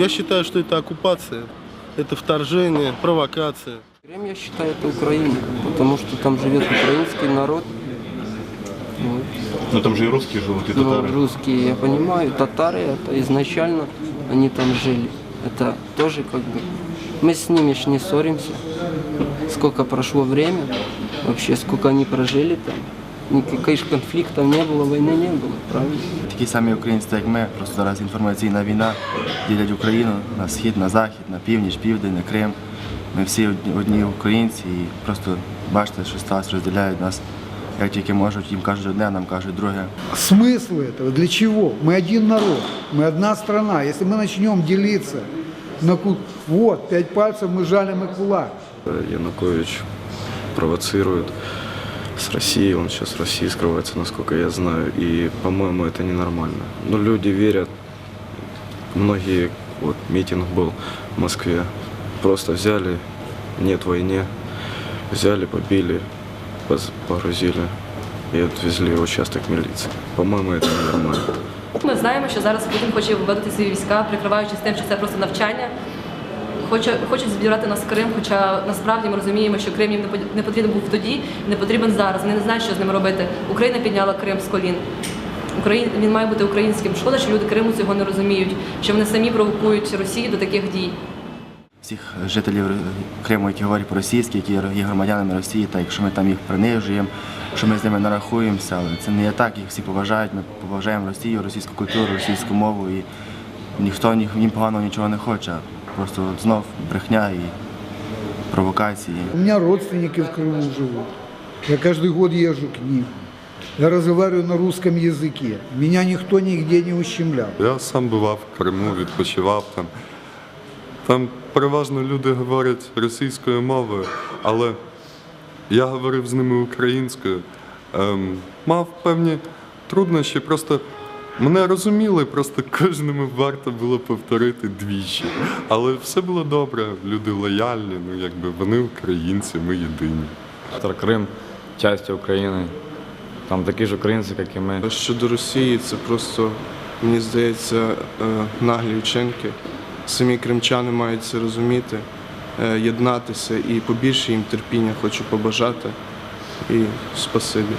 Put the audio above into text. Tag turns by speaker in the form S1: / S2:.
S1: Я считаю, что это оккупация, это вторжение, провокация.
S2: Крым, я считаю, это Украина, потому что там живет украинский народ. Вот.
S3: Ну там же и русские живут, и
S2: Ну,
S3: татары.
S2: русские, я понимаю, татары, это изначально они там жили. Это тоже как бы... Мы с ними ж не ссоримся. Сколько прошло время, вообще сколько они прожили там. Никаких ж конфликтов не было, войны не было, правильно?
S4: Такі самі українці, як ми, просто зараз інформаційна війна ділять Україну на схід, на захід, на північ, південь, на Крим. Ми всі одні, одні українці і просто бачите, що сталося, розділяють нас. Як тільки можуть, їм кажуть одне, нам кажуть друге.
S5: Смысл этого? Для чего? Мы один народ, мы одна страна. Если мы начнем делиться на ку... Вот, пять пальцев мы жалим и кулак.
S6: Янукович провоцирует с Россией, он сейчас в России скрывается, насколько я знаю, и, по-моему, это ненормально. Но люди верят, многие, вот митинг был в Москве, просто взяли, нет войне, взяли, побили, поз- погрузили и отвезли в участок милиции. По-моему, это ненормально.
S7: Ми знаємо, що зараз Путін хоче вводити свої війська, прикриваючись тим, що це просто навчання. Хоче, хочуть збирати нас Крим, хоча насправді ми розуміємо, що Крим їм не потрібен був тоді, не потрібен зараз. Вони не знають, що з ним робити. Україна підняла Крим з колін. Україн, він має бути українським. Шкода, що люди Криму цього не розуміють, що вони самі провокують Росію до таких дій.
S4: Всіх жителів Криму, які говорять по-російськи, які є громадянами Росії, та якщо ми там їх принижуємо, що ми з ними не рахуємося, але це не є так, їх всі поважають. Ми поважаємо Росію, російську культуру, російську мову і ніхто їм поганого нічого не хоче. Просто знов брехня і провокації.
S5: У меня родственники в Крыму живут. Я каждый год езжу к ним. Я разговариваю на русском языке. Меня никто нигде не ущемлял.
S8: Я сам бував в Криму, відпочивав там. Там переважно люди говорять російською мовою, але я говорив з ними українською. Ем, мав певні труднощі, просто мене розуміли, просто кожному варто було повторити двічі. Але все було добре, люди лояльні, ну якби вони українці, ми єдині.
S9: Крим, часть України. Там такі ж українці, як і ми.
S10: Щодо Росії, це просто, мені здається, е, наглі вчинки. Самі кримчани мають це розуміти, е, єднатися і побільше їм терпіння хочу побажати. І спасибі.